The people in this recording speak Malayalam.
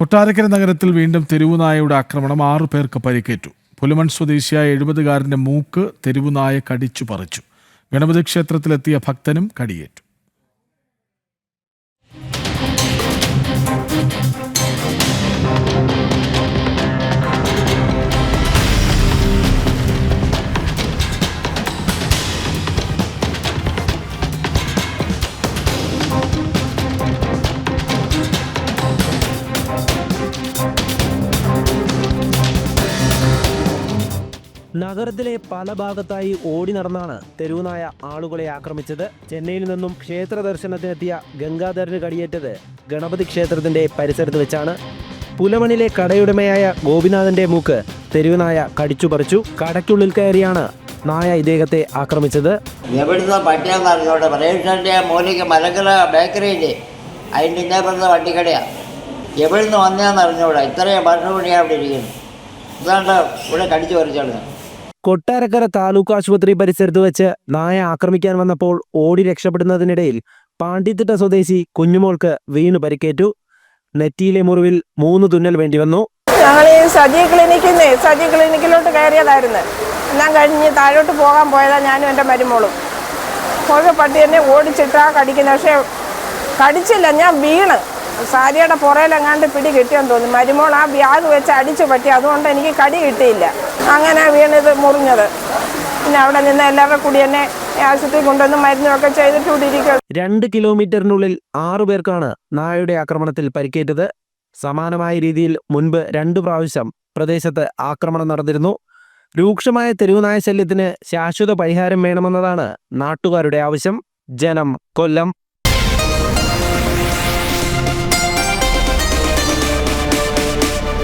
കൊട്ടാരക്കര നഗരത്തിൽ വീണ്ടും തെരുവുനായയുടെ ആക്രമണം ആറു പേർക്ക് പരിക്കേറ്റു. പുലുമൺ സ്വദേശിയായ എഴുപതുകാരന്റെ മൂക്ക് തെരുവുനായ കടിച്ചു പറിച്ചു. ഗണപതി ക്ഷേത്രത്തിലെത്തിയ ഭക്തനും കടിയേറ്റു. നഗരത്തിലെ പല ഭാഗത്തായി ഓടി നടന്നാണ് തെരുവുനായ ആളുകളെ ആക്രമിച്ചത്. ചെന്നൈയിൽ നിന്നും ക്ഷേത്ര ദർശനത്തിനെത്തിയ ഗംഗാധരന് കടിയേറ്റത് ഗണപതി ക്ഷേത്രത്തിന്റെ പരിസരത്ത് വെച്ചാണ്. പുലമണിലെ കടയുടമയായ ഗോപിനാഥന്റെ മൂക്ക് തെരുവുനായ കടിച്ചുപറിച്ചു. കടയ്ക്കുള്ളിൽ കയറിയാണ് നായ ഇദ്ദേഹത്തെ ആക്രമിച്ചത്. എവിടുന്ന് എവിടുന്ന് വന്നതെന്ന് അറിഞ്ഞൂടാ. ഇത്രയും വർഷം കൂടിയാണ് അവിടെ ഇരിക്കുന്നത് ഇതാണ്ട് ഇവിടെ കടിച്ചു പറിച്ചോളുന്നത് കൊട്ടാരക്കര താലൂക്ക് ആശുപത്രി പരിസരത്ത് വെച്ച് നായ ആക്രമിക്കാൻ വന്നപ്പോൾ ഓടി രക്ഷപ്പെടുന്നതിനിടയിൽ പാണ്ടിത്തിട്ട സ്വദേശി കുഞ്ഞുമോൾക്ക് വീണു പരിക്കേറ്റു. നെറ്റിയിലെ മുറിവിൽ മൂന്ന് തുന്നൽ വേണ്ടി വന്നു. ഞങ്ങൾ സജി ക്ലിനിക്കിൽ നിന്ന് സജി ക്ലിനിക്കിലോട്ട് കയറിയതായിരുന്നു. എല്ലാം കഴിഞ്ഞ് താഴോട്ട് പോകാൻ പോയതാണ് ഞാനും എന്റെ മരുമോളും. പോയ പട്ടി എന്നെ ഓടിച്ചിട്ടാ കടിക്കുന്നത് പക്ഷേ കടിച്ചില്ല ഞാൻ വീണ്. സാരിയുടെ പുറയിലെങ്ങാണ്ട് പിടി കിട്ടിയെന്ന് തോന്നുന്നു. മരുമോൾ ആ ബാഗ് വെച്ച് അടിച്ചു പറ്റി. അതുകൊണ്ട് എനിക്ക് കടി കിട്ടിയില്ല. അങ്ങനെ വീണിത് മുറിഞ്ഞത്. പിന്നെ അവിടെ നിന്ന് എല്ലാവരുടെ കൂടി എന്നെ ആശുപത്രി കൊണ്ടുവന്ന് മരുന്നൊക്കെ ചെയ്തിട്ട് രണ്ട് കിലോമീറ്ററിനുള്ളിൽ ആറു പേർക്കാണ് നായയുടെ ആക്രമണത്തിൽ പരിക്കേറ്റത്. സമാനമായ രീതിയിൽ മുൻപ് രണ്ടു പ്രാവശ്യം പ്രദേശത്ത് ആക്രമണം നടന്നിരുന്നു. രൂക്ഷമായ തെരുവുനായ ശല്യത്തിന് ശാശ്വത പരിഹാരം വേണമെന്നതാണ് നാട്ടുകാരുടെ ആവശ്യം. ജനം കൊല്ലം.